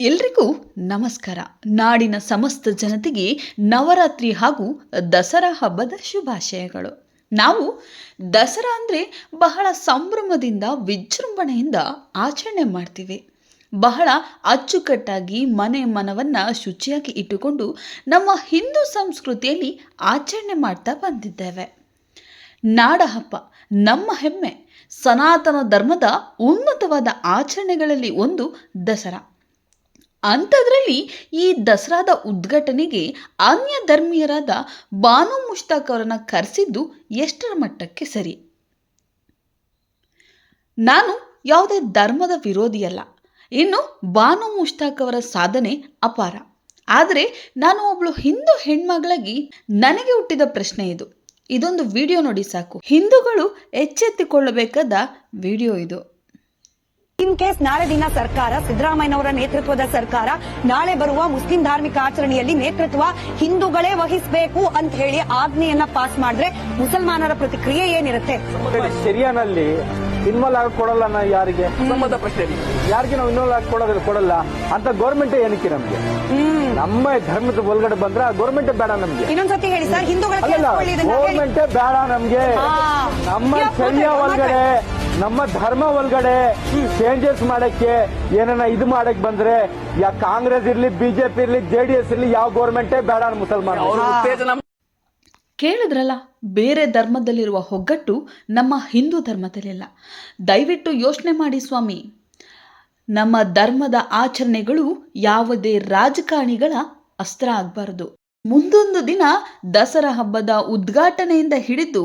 ಎಲ್ರಿಗೂ ನಮಸ್ಕಾರ. ನಾಡಿನ ಸಮಸ್ತ ಜನತೆಗೆ ನವರಾತ್ರಿ ಹಾಗೂ ದಸರಾ ಹಬ್ಬದ ಶುಭಾಶಯಗಳು. ನಾವು ದಸರಾ ಅಂದರೆ ಬಹಳ ಸಂಭ್ರಮದಿಂದ, ವಿಜೃಂಭಣೆಯಿಂದ ಆಚರಣೆ ಮಾಡ್ತೀವಿ. ಬಹಳ ಅಚ್ಚುಕಟ್ಟಾಗಿ ಮನೆ ಮನವನ್ನು ಶುಚಿಯಾಗಿ ಇಟ್ಟುಕೊಂಡು ನಮ್ಮ ಹಿಂದೂ ಸಂಸ್ಕೃತಿಯಲ್ಲಿ ಆಚರಣೆ ಮಾಡ್ತಾ ಬಂದಿದ್ದೇವೆ. ನಾಡ ಹಬ್ಬ ನಮ್ಮ ಹೆಮ್ಮೆ, ಸನಾತನ ಧರ್ಮದ ಉನ್ನತವಾದ ಆಚರಣೆಗಳಲ್ಲಿ ಒಂದು ದಸರಾ. ಅಂಥದ್ರಲ್ಲಿ ಈ ದಸರಾದ ಉದ್ಘಾಟನೆಗೆ ಅನ್ಯ ಧರ್ಮೀಯರಾದ ಬಾನು ಮುಷ್ತಾಕ್ ಅವರನ್ನು ಕರೆಸಿದ್ದು ಎಷ್ಟರ ಮಟ್ಟಕ್ಕೆ ಸರಿ? ನಾನು ಯಾವುದೇ ಧರ್ಮದ ವಿರೋಧಿಯಲ್ಲ. ಇನ್ನು ಬಾನು ಮುಷ್ತಾಕ್ ಅವರ ಸಾಧನೆ ಅಪಾರ. ಆದರೆ ನಾನು ಒಬ್ಬಳು ಹಿಂದೂ ಹೆಣ್ಮಗಳಾಗಿ ನನಗೆ ಹುಟ್ಟಿದ ಪ್ರಶ್ನೆ ಇದು. ಇದೊಂದು ವಿಡಿಯೋ ನೋಡಿ ಸಾಕು. ಹಿಂದೂಗಳು ಎಚ್ಚೆತ್ತಿಕೊಳ್ಳಬೇಕಾದ ವಿಡಿಯೋ ಇದು. ಇನ್ ಕೇಸ್ ನಾಳೆ ದಿನ ಸರ್ಕಾರ ಸಿದ್ದರಾಮಯ್ಯನವರ ನೇತೃತ್ವದ ಸರ್ಕಾರ ನಾಳೆ ಬರುವ ಮುಸ್ಲಿಂ ಧಾರ್ಮಿಕ ಆಚರಣೆಯಲ್ಲಿ ನೇತೃತ್ವ ಹಿಂದೂಗಳೇ ವಹಿಸಬೇಕು ಅಂತ ಹೇಳಿ ಆಜ್ಞೆಯನ್ನ ಪಾಸ್ ಮಾಡಿದ್ರೆ ಮುಸಲ್ಮಾನರ ಪ್ರತಿಕ್ರಿಯೆ ಏನಿರುತ್ತೆ? ಶರಿಯಾನಲ್ಲಿ ಇನ್ವಾಲ್ ಆಗಿ ಕೊಡಲ್ಲ ನಾ ಯಾರಿಗೆ? ಸಂಬಂಧ ಪ್ರಶ್ನೆ. ಯಾರಿಗೆ ನಾವು ಇನ್ವಾಲ್ವ್ ಆಗಿ ಕೊಡೋದ್ರೆ ಕೊಡಲ್ಲ. ಅಂತ ಗೌರ್ಮೆಂಟ್ ಏನಕ್ಕೆ ನಮ್ಗೆ? ನಮ್ಮ ಧರ್ಮದ ಒಳಗಡೆ ಬಂದ್ರೆ ಗೌರ್ಮೆಂಟ್ ಬೇಡ ನಮ್ಗೆ. ಇನ್ನೊಂದ್ಸತಿ ಹೇಳಿ ಸರ್ ಹಿಂದೂಗಳ. ಗೌರ್ಮೆಂಟ್ ಬೇಡ ನಮ್ಗೆ. ನಮ್ಮ ಶರಿಯ ಒಳಗಡೆ ನಮ್ಮ ಧರ್ಮ ಒಳಗಡೆ ಚೇಂಜಸ್ ಮಾಡಕ್ಕೆ ಏನನ್ನ ಇದು ಮಾಡಕ್ ಬಂದ್ರೆ ಯಾ ಕಾಂಗ್ರೆಸ್ ಇರ್ಲಿ ಬಿಜೆಪಿ ಇರ್ಲಿ ಜೆಡಿಎಸ್ ಇರ್ಲಿ ಯಾವ ಗೌರ್ಮೆಂಟೇ ಬೇಡ ಮುಸಲ್ಮಾನ ಕೇಳಿದ್ರಲ್ಲ ಬೇರೆ ಧರ್ಮದಲ್ಲಿರುವ ಒಗ್ಗಟ್ಟು ನಮ್ಮ ಹಿಂದೂ ಧರ್ಮದಲ್ಲಿಲ್ಲ ದಯವಿಟ್ಟು ಯೋಚನೆ ಮಾಡಿ ಸ್ವಾಮಿ. ನಮ್ಮ ಧರ್ಮದ ಆಚರಣೆಗಳು ಯಾವುದೇ ರಾಜಕಾರಣಿಗಳ ಅಸ್ತ್ರ ಆಗಬಾರದು. ಮುಂದೊಂದು ದಿನ ದಸರಾ ಹಬ್ಬದ ಉದ್ಘಾಟನೆಯಿಂದ ಹಿಡಿದು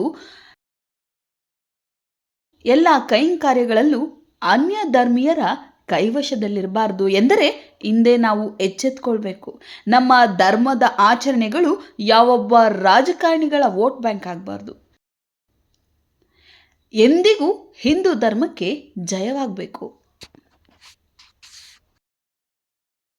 ಎಲ್ಲ ಕೈಂಕಾರ್ಯಗಳಲ್ಲೂ ಅನ್ಯ ಧರ್ಮೀಯರ ಕೈವಶದಲ್ಲಿರಬಾರ್ದು ಎಂದರೆ ಹಿಂದೆ ನಾವು ಎಚ್ಚೆತ್ಕೊಳ್ಬೇಕು. ನಮ್ಮ ಧರ್ಮದ ಆಚರಣೆಗಳು ಯಾವೊಬ್ಬ ರಾಜಕಾರಣಿಗಳ ವೋಟ್ ಬ್ಯಾಂಕ್ ಆಗಬಾರ್ದು. ಎಂದಿಗೂ ಹಿಂದೂ ಧರ್ಮಕ್ಕೆ ಜಯವಾಗಬೇಕು.